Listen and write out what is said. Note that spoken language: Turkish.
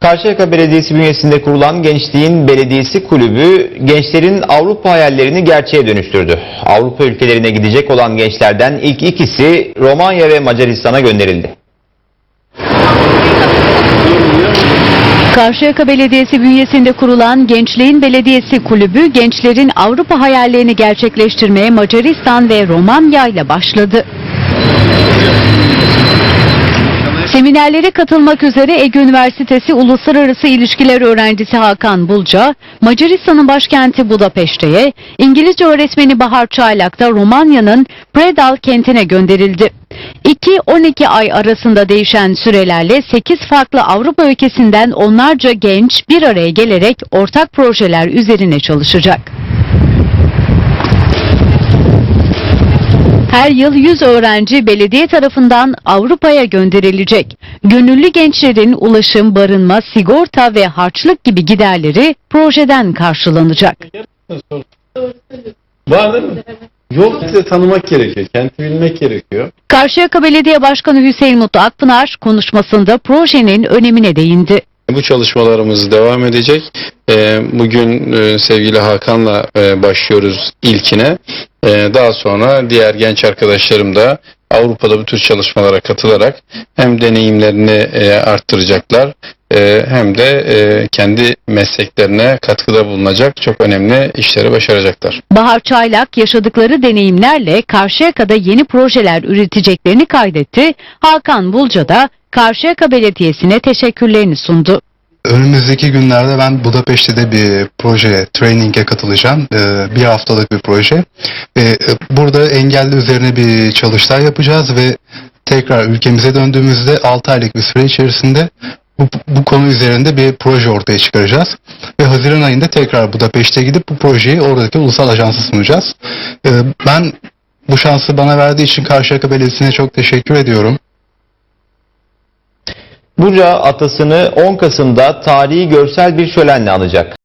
Karşıyaka Belediyesi bünyesinde kurulan Gençliğin Belediyesi Kulübü gençlerin Avrupa hayallerini gerçeğe dönüştürdü. Avrupa ülkelerine gidecek olan gençlerden ilk ikisi Romanya ve Macaristan'a gönderildi. Karşıyaka Belediyesi bünyesinde kurulan Gençliğin Belediyesi Kulübü gençlerin Avrupa hayallerini gerçekleştirmeye Macaristan ve Romanya ile başladı. Seminerlere katılmak üzere Ege Üniversitesi Uluslararası İlişkiler Öğrencisi Hakan Bulca, Macaristan'ın başkenti Budapeşte'ye, İngilizce öğretmeni Bahar Çaylak da Romanya'nın Predal kentine gönderildi. 2-12 ay arasında değişen sürelerle 8 farklı Avrupa ülkesinden onlarca genç bir araya gelerek ortak projeler üzerine çalışacak. Her yıl 100 öğrenci belediye tarafından Avrupa'ya gönderilecek. Gönüllü gençlerin ulaşım, barınma, sigorta ve harçlık gibi giderleri projeden karşılanacak. Var değil mi? Yok size tanımak gerekiyor. Kenti bilmek gerekiyor. Karşıyaka Belediye Başkanı Hüseyin Mutlu Akpınar konuşmasında projenin önemine değindi. Bu çalışmalarımız devam edecek. Ee, Bugün e, sevgili Hakan'la e, başlıyoruz ilkine. Daha sonra diğer genç arkadaşlarım da Avrupa'da bu tür çalışmalara katılarak hem deneyimlerini e, arttıracaklar e, hem de e, kendi mesleklerine katkıda bulunacak çok önemli işleri başaracaklar. Bahar Çaylak yaşadıkları deneyimlerle Karşıyaka'da yeni projeler üreteceklerini kaydetti. Hakan Bulca da Karşıyaka Belediyesi'ne teşekkürlerini sundu. Önümüzdeki günlerde ben Budapeşte'de bir proje, training'e katılacağım. Ee, bir haftalık bir proje. Ee, burada engelli üzerine bir çalıştay yapacağız ve tekrar ülkemize döndüğümüzde 6 aylık bir süre içerisinde bu, bu konu üzerinde bir proje ortaya çıkaracağız. Ve Haziran ayında tekrar Budapeşte'ye gidip bu projeyi oradaki ulusal ajansa sunacağız. Ee, ben bu şansı bana verdiği için Karşıyaka Belediyesi'ne çok teşekkür ediyorum. Burca atasını 10 Kasım'da tarihi görsel bir şölenle anacak.